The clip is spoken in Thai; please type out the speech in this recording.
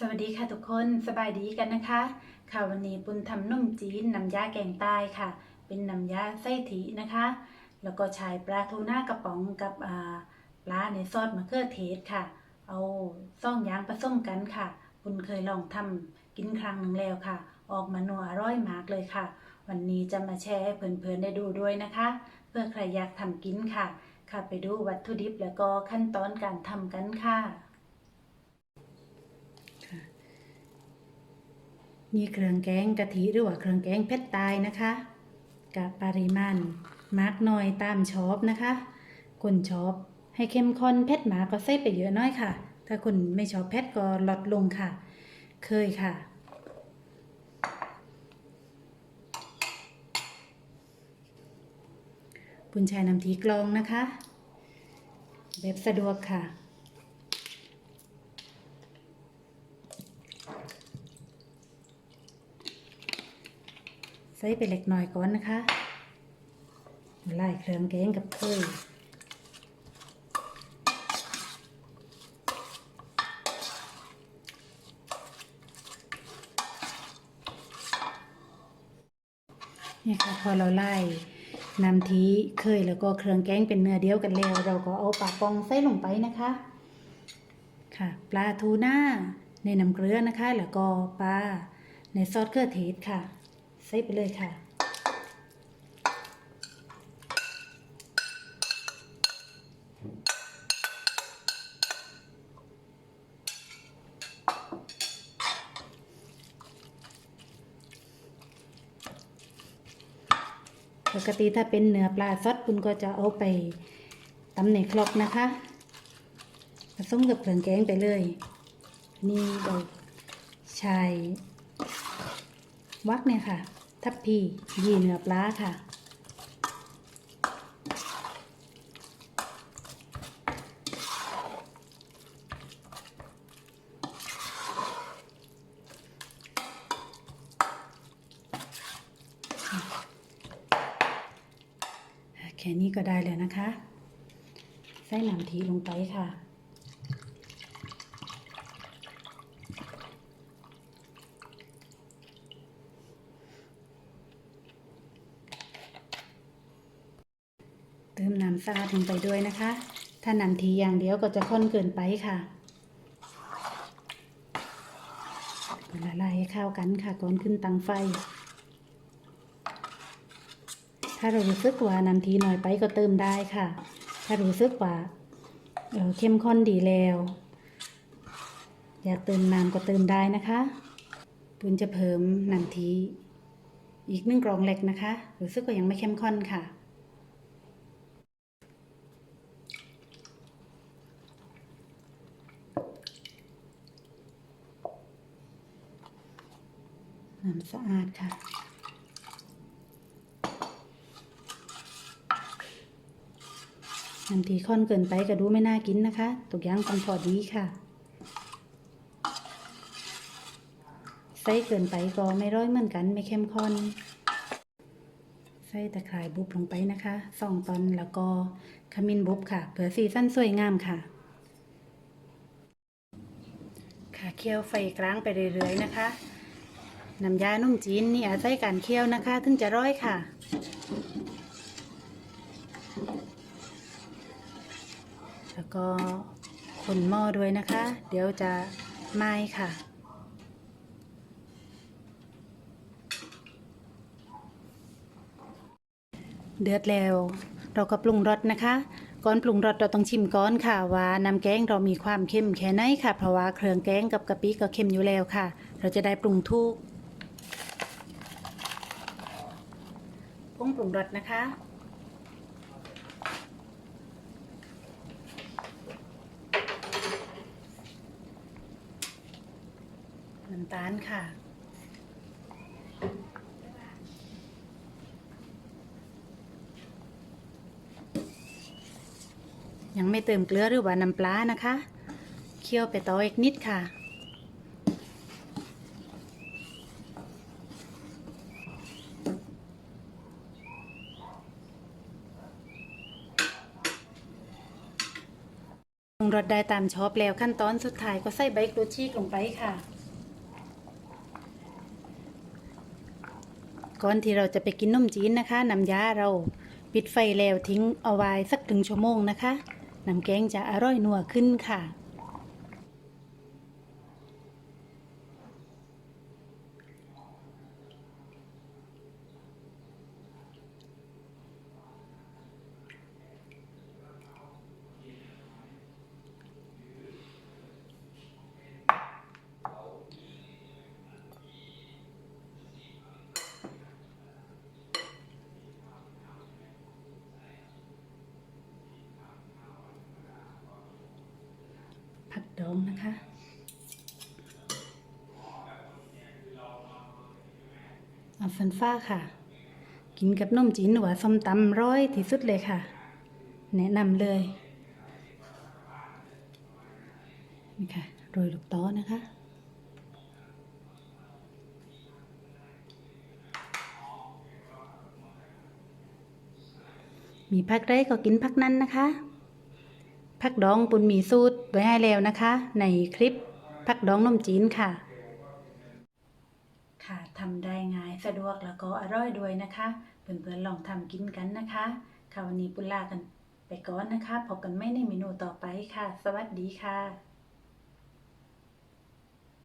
สวัสดีค่ะทุกคนสบายดีกันนะคะ ค่ะวันนี้ปุณทำนุ่มจีนน้ำยาแกงใต้ค่ะ เป็นน้ำยาไส้ถีนะคะ แล้วก็ใช้ปลาทูน่ากระป๋องกับอ่าปลาในซอสมะเขือเทศค่ะ เอาซ่องยางผสมกันค่ะปุณเคยลองทำกินครั้งหนึ่งแล้วค่ะ ออกมาหนัวอร่อยมากเลยค่ะ วันนี้จะมาแชร์ให้เพื่อนๆได้ดูด้วยนะคะ เพื่อใครอยากทำกินค่ะ ค่ะไปดูวัตถุดิบแล้วก็ขั้นตอนการทำกันค่ะ มีเครื่องแกงกะทิหรือว่าเครื่องแกงเผ็ดตายนะคะกับปริมาณมากน้อยตามชอบนะคะคนชอบให้เข้มข้นเผ็ดหมาก็ใส่ไปเยอะน้อยค่ะ ถ้าคุณไม่ชอบเผ็ดก็ลดลงค่ะ เคยค่ะคุณชายนำทีกลองนะคะแบบสะดวกค่ะ ใส่ไปเล็กน้อยก่อนนะคะไล่เครื่องแกงกับเคยนี่ค่ะพอเราไล่น้ำทีเคยแล้วก็เครื่องแกงเป็นเนื้อเดียวกันแล้ว เราก็เอาปลาปองใส่ลงไปนะคะ ค่ะ ปลาทูน่าในน้ำเกลือนะคะ แล้วก็ปลาในซอสเครือเทศค่ะ ใส่ไปเลยค่ะ ปกติถ้าเป็นเนื้อปลาซอสคุณก็จะเอาไปตำในครกนะคะผสมกับเครื่องแกงไปเลย นี่เราใช้ วักเนี่ยค่ะ ทับพียีเนื้อปลาค่ะ แค่นี้ก็ได้แล้วนะคะ ใส่น้ำทีลงไปค่ะ เติมน้ำสะอาดลงไปด้วยนะคะ ถ้าน้ำทีอย่างเดียวก็จะข้นเกินไปค่ะละลายให้เข้ากันค่ะก่อนขึ้นตังไฟ ถ้าเรารู้สึกว่าน้ำทีน้อยไปก็เติมได้ค่ะ ถ้ารู้สึกว่าเออเข้มข้นดีแล้ว อยากเติมน้ำก็เติมได้นะคะปุณจะเพิ่มน้ำทีอีกหนึ่งกรองเล็กนะคะ รู้สึกว่ายังไม่เข้มข้นค่ะ น้ำสะอาดค่ะ น้ำทีข้นเกินไปก็ดูไม่น่ากินนะคะทุกย่างต้องพอดีค่ะใส่เกินไปก็ไม่ร้อยเหมือนกันไม่เข้มข้นใส่ตะไคร้บุบลงไปนะคะสองตอนแล้วก็ขมิ้นบุบค่ะ เผื่อสีสันสวยงามค่ะ ค่ะเคี่ยวไฟกลางไปเรื่อยๆนะคะ น้ำยานุ่มจีนนี่อาศัยการเคี่ยวนะคะ ถึงจะร้อยค่ะ แล้วก็คนหม้อด้วยนะคะ เดี๋ยวจะไหม้ค่ะเดือดแล้ว เราก็ปรุงรสนะคะ ก่อนปรุงรสเราต้องชิมก่อนค่ะว่าน้ำแกงเรามีความเค็มแค่ไหนค่ะ เพราะว่าเครื่องแกงกับกะปิก็เค็มอยู่แล้วค่ะ เราจะได้ปรุงถูก งปรุงรสนะคะ น้ำตาลค่ะยังไม่เติมเกลือหรือว่าน้ำปลานะคะ เคี่ยวไปต่ออีกนิดค่ะ งรสได้ตามชอบแล้วขั้นตอนสุดท้ายก็ใส่ใบกรูชีกลงไปค่ะ ก่อนที่เราจะไปกินนมจีนนะคะน้ำยาเราปิดไฟแล้วทิ้งเอาไว้สักถึงชั่วโมงนะคะน้ำแกงจะอร่อยนัวขึ้นค่ะ ผัก ดองนะคะเอาฟันฟ้าค่ะ กินกับนมจีนหรือว่าส้มตำร้อยที่สุดเลยค่ะ แนะนำเลยนี่ค่ะโรยลูกต้อนะคะมีพักได้ก็กินพักนั้นนะคะ พักดองปุนมีสูตรไว้ให้แล้วนะคะ ในคลิปพักดองนมจีนค่ะ ค่ะทำได้ง่ายสะดวกแล้วก็อร่อยด้วยนะคะเพื่อนๆลองทำกินกันนะคะค่ะวันนี้ปุนลากันไปก่อนนะคะพบกันไม่ในเมนูต่อไปค่ะ สวัสดีค่ะ